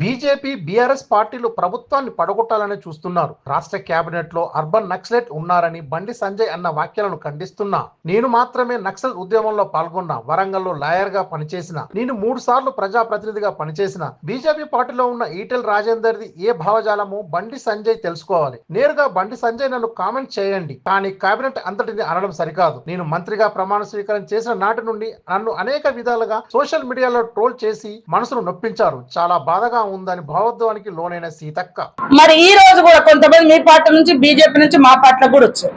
BJP BRS పార్టీలు ప్రభుత్వాన్ని పడగొట్టాలని చూస్తున్నారు. రాష్ట్ర కేబినెట్లో అర్బన్ నక్సలెట్ ఉన్నారని బండి సంజయ్ అన్న వ్యాఖ్యలను ఖండిస్తున్నా. నేను మాత్రమే నక్సల్ ఉద్యమంలో పాల్గొన్నా వరంగల్లో లాయర్గా పనిచేసిన నేను మూడు సార్లు ప్రజాప్రతినిధిగా పనిచేసిన. బీజేపీ పార్టీలో ఉన్న ఈటెల్ రాజేందర్ది ఏ భావజాలము బండి సంజయ్ తెలుసుకోవాలి. నేరుగా బండి సంజయ్ నన్ను కామెంట్ చేయండి. కానీ కేబినెట్ అంతటిని అనడం సరికాదు. నేను మంత్రిగా ప్రమాణ స్వీకారం చేసిన నాటి నుండి నన్ను అనేక విధాలుగా సోషల్ మీడియాలో ట్రోల్ చేసి మనసును నొప్పించారు. చాలా బాధగా ఉందని భావోద్వానికి లోనైన సీతక్క. మరి ఈ రోజు కూడా కొంతమంది మీ పార్టీ నుంచి బీజేపీ నుంచి మా పార్టీలో కూడా వచ్చారు.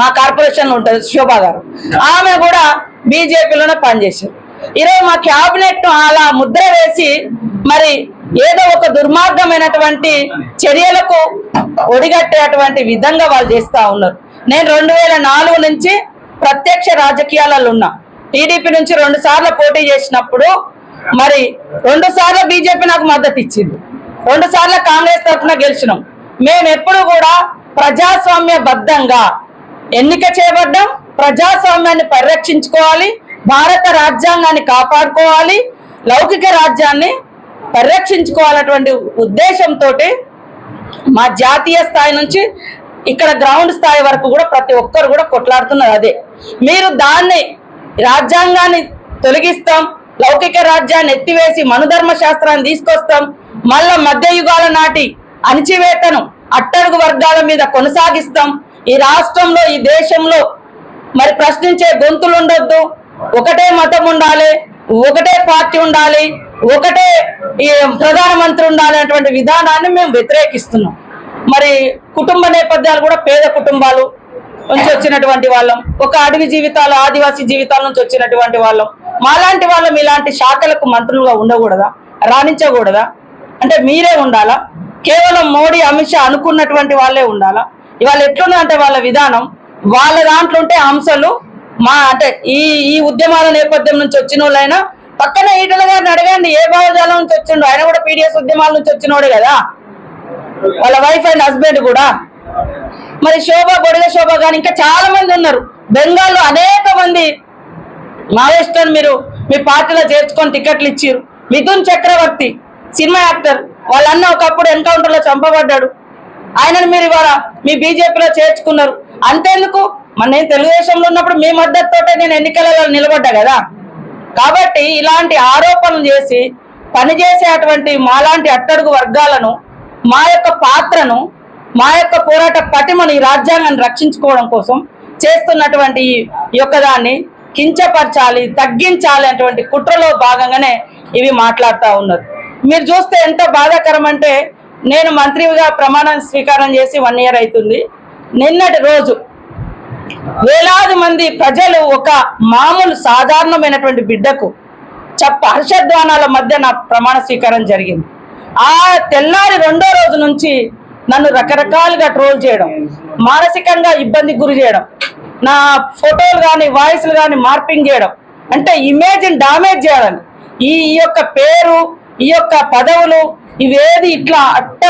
మా కార్పొరేషన్లో ఉంటుంది శోభా గారు. ఆమె కూడా బీజేపీలోనే పనిచేశారు ఈరోజు మా క్యాబినెట్ను అలా ముద్ర వేసి మరి ఏదో ఒక దుర్మార్గమైనటువంటి చర్యలకు ఒడిగట్టేటువంటి విధంగా వాళ్ళు చేస్తా ఉన్నారు. నేను రెండు వేల నాలుగు నుంచి ప్రత్యక్ష రాజకీయాలలో ఉన్నా. టీడీపీ నుంచి రెండు సార్లు పోటీ చేసినప్పుడు మరి రెండు సార్లు బీజేపీ నాకు మద్దతు ఇచ్చింది. రెండు సార్లు కాంగ్రెస్ తరఫున గెలిచినాం. మేము ఎప్పుడు కూడా ప్రజాస్వామ్య బద్ధంగా ఎన్నిక చేయబడ్డాం. ప్రజాస్వామ్యాన్ని పరిరక్షించుకోవాలి. భారత రాజ్యాంగాన్ని కాపాడుకోవాలి. లౌకిక రాజ్యాన్ని పరిరక్షించుకోవాలన్నటువంటి ఉద్దేశంతో మా జాతీయ స్థాయి నుంచి ఇక్కడ గ్రౌండ్ స్థాయి వరకు కూడా ప్రతి ఒక్కరు కూడా కొట్లాడుతున్నారు అదే. మీరు దాన్ని రాజ్యాంగాన్ని తొలగిస్తాం. లౌకిక రాజ్యాన్ని ఎత్తివేసి మనుధర్మ శాస్త్రాన్ని తీసుకొస్తాం. మళ్ళా మధ్యయుగాల నాటి అణిచివేతను అట్టడుగు వర్గాల మీద కొనసాగిస్తాం. ఈ రాష్ట్రంలో ఈ దేశంలో మరి ప్రశ్నించే గొంతులు ఉండొద్దు. ఒకటే మతం ఉండాలి ఒకటే పార్టీ ఉండాలి ఒకటే ఈ ప్రధానమంత్రి ఉండాలి అనేటువంటి విధానాన్ని మేము వ్యతిరేకిస్తున్నాం. మరి కుటుంబ నేపథ్యాలు కూడా పేద కుటుంబాలు నుంచి వచ్చినటువంటి వాళ్ళం. ఒక అడవి జీవితాలు ఆదివాసీ జీవితాల నుంచి వచ్చినటువంటి వాళ్ళం. మాలాంటి వాళ్ళం ఇలాంటి శాఖలకు మంత్రులుగా ఉండకూడదా? రాణించకూడదా? అంటే మీరే ఉండాలా? కేవలం మోడీ అమిత్ షా అనుకున్నటువంటి వాళ్ళే ఉండాలా? ఇవాళ ఎట్లున్నదంటే వాళ్ళ విధానం? వాళ్ళ దాంట్లో ఉంటే అంశాలు మా అంటే ఈ ఈ ఉద్యమాల నేపథ్యం నుంచి వచ్చిన వాళ్ళైనా పక్కన ఈటల గారిని అడగండి ఏ భావజాలం నుంచి వచ్చిండు? ఆయన కూడా పీడిఎస్ ఉద్యమాల నుంచి వచ్చినోడే కదా? వాళ్ళ వైఫ్ అండ్ హస్బెండ్ కూడా? మరి శోభ గొడవ శోభ కానీ ఇంకా చాలా మంది ఉన్నారు. బెంగాల్లో అనేక మంది మావేస్టర్ మీరు మీ పార్టీలో చేర్చుకొని టికెట్లు ఇచ్చిర్రు. మిథున్ చక్రవర్తి సినిమా యాక్టర్ వాళ్ళన్న ఒకప్పుడు ఎన్కౌంటర్లో చంపబడ్డాడు. ఆయనను మీరు ఇవాళ మీ బీజేపీలో చేర్చుకున్నారు. అంతేందుకు? మన నేను తెలుగుదేశంలో ఉన్నప్పుడు మీ మద్దతుతోటే నేను ఎన్నికలలో నిలబడ్డా కదా? కాబట్టి ఇలాంటి ఆరోపణలు చేసి పనిచేసేటువంటి మాలాంటి అట్టడుగు వర్గాలను మా యొక్క పాత్రను మా యొక్క పోరాట పటిమను ఈ రాజ్యాంగాన్ని రక్షించుకోవడం కోసం చేస్తున్నటువంటి ఈ యొక్క దాన్ని కించపరచాలి తగ్గించాలి అటువంటి కుట్రలో భాగంగానే ఇవి మాట్లాడుతూ ఉన్నారు. మీరు చూస్తే ఎంత బాధాకరం అంటే నేను మంత్రిగా ప్రమాణం స్వీకారం చేసి వన్ ఇయర్ అవుతుంది నిన్నటి రోజు వేలాది మంది ప్రజలు ఒక మామూలు సాధారణమైనటువంటి బిడ్డకు చెప్ప హర్షధ్వానాల మధ్య నా ప్రమాణ స్వీకారం జరిగింది. ఆ తెల్లారి రెండో రోజు నుంచి నన్ను రకరకాలుగా ట్రోల్ చేయడం మానసికంగా ఇబ్బందికి గురి చేయడం నా ఫోటోలు కానీ వాయిస్లు కానీ మార్పింగ్ చేయడం అంటే ఇమేజ్ని డామేజ్ చేయాలని. ఈ ఈ యొక్క పేరు ఈ యొక్క పదవులు ఇవేది ఇట్లా అట్ట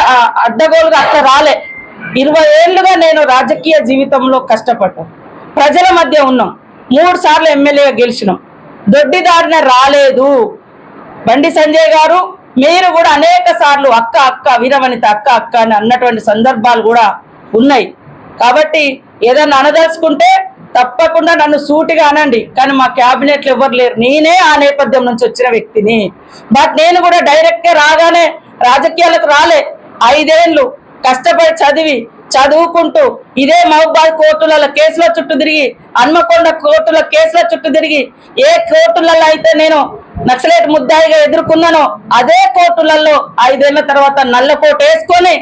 అడ్డగోలుగా అట్ట రాలే. ఇరవై ఏళ్ళుగా నేను రాజకీయ జీవితంలో కష్టపడ్డాను. ప్రజల మధ్య ఉన్నాం. మూడు సార్లు ఎమ్మెల్యేగా గెలిచినాం. దొడ్డిదారిన రాలేదు. బండి సంజయ్ గారు మీరు కూడా అనేక సార్లు అక్క అక్క వీరవనిత అక్క అక్క అని అన్నటువంటి సందర్భాలు కూడా ఉన్నాయి. కాబట్టి ఏదన్నా అనదలుచుకుంటే తప్పకుండా నన్ను సూటిగా అనండి. కానీ మా క్యాబినెట్లు ఎవరు లేరు. నేనే ఆ నేపథ్యం నుంచి వచ్చిన వ్యక్తిని. బట్ నేను కూడా డైరెక్ట్గా రాగానే రాజకీయాలకు రాలే. ఐదేళ్ళు కష్టపడి చదివి చదువుకుంటూ ఇదే మహబాద్ కోర్టులలో కేసుల చుట్టూ తిరిగి హన్మకొండ కోర్టుల కేసుల చుట్టూ తిరిగి ఏ కోర్టులలో అయితే నేను నక్సలైట్ ముద్దాయిగా ఎదుర్కొన్నానో. అదే కోర్టులలో ఐదేళ్ళ తర్వాత నల్ల కోట్ వేసుకొని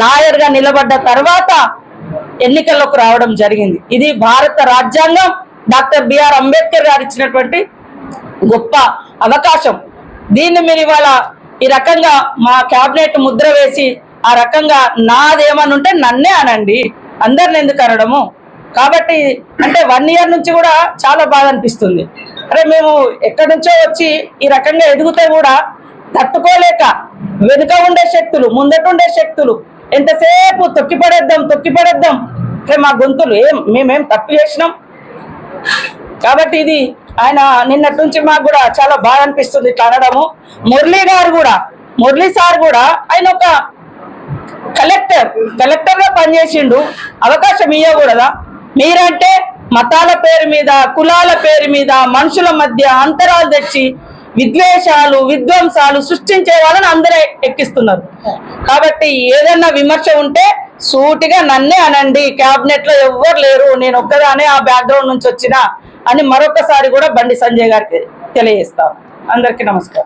లాయర్గా నిలబడ్డ తర్వాత ఎన్నికల్లోకి రావడం జరిగింది. ఇది భారత రాజ్యాంగం. డాక్టర్ బిఆర్ అంబేద్కర్ గారు ఇచ్చినటువంటి గొప్ప అవకాశం. దీన్ని మీరు ఇవాళ ఈ రకంగా మా క్యాబినెట్ ముద్ర వేసి ఆ రకంగా నాదేమని ఉంటే నన్నే అనండి. అందరిని ఎందుకు అనడము? కాబట్టి అంటే వన్ ఇయర్ నుంచి కూడా చాలా బాధ అనిపిస్తుంది. అరే మేము ఎక్కడి నుంచో వచ్చి ఈ రకంగా ఎదిగితే కూడా తట్టుకోలేక వెనుక ఉండే శక్తులు ముందటుండే శక్తులు ఎంతసేపు తొక్కి పడేద్దాం తొక్కి పడేద్దాం మా గొంతులు ఏం మేమేం తప్పు చేసినాం? కాబట్టి ఇది ఆయన నిన్నటి నుంచి మాకు కూడా చాలా బాధ అనిపిస్తుంది ఇట్లా అనడము. మురళీ గారు కూడా మురళీ సార్ కూడా ఆయన ఒక కలెక్టర్ కలెక్టర్గా పనిచేసిండు. అవకాశం ఇవ్వకూడదా మీరంటే మతాల పేరు మీద కులాల పేరు మీద మనుషుల మధ్య అంతరాలు తెచ్చి విద్వేషాలు విధ్వంసాలు సృష్టించే వాళ్ళని అందరూ ఎక్కిస్తున్నారు. కాబట్టి ఏదైనా విమర్శ ఉంటే సూటిగా నన్నే అనండి క్యాబినెట్లో ఎవ్వరు లేరు నేను ఒక్కదానే ఆ బ్యాక్గ్రౌండ్ నుంచి వచ్చిన అని మరొకసారి కూడా బండి సంజయ్ గారికి తెలియజేస్తాను అందరికీ నమస్కారం.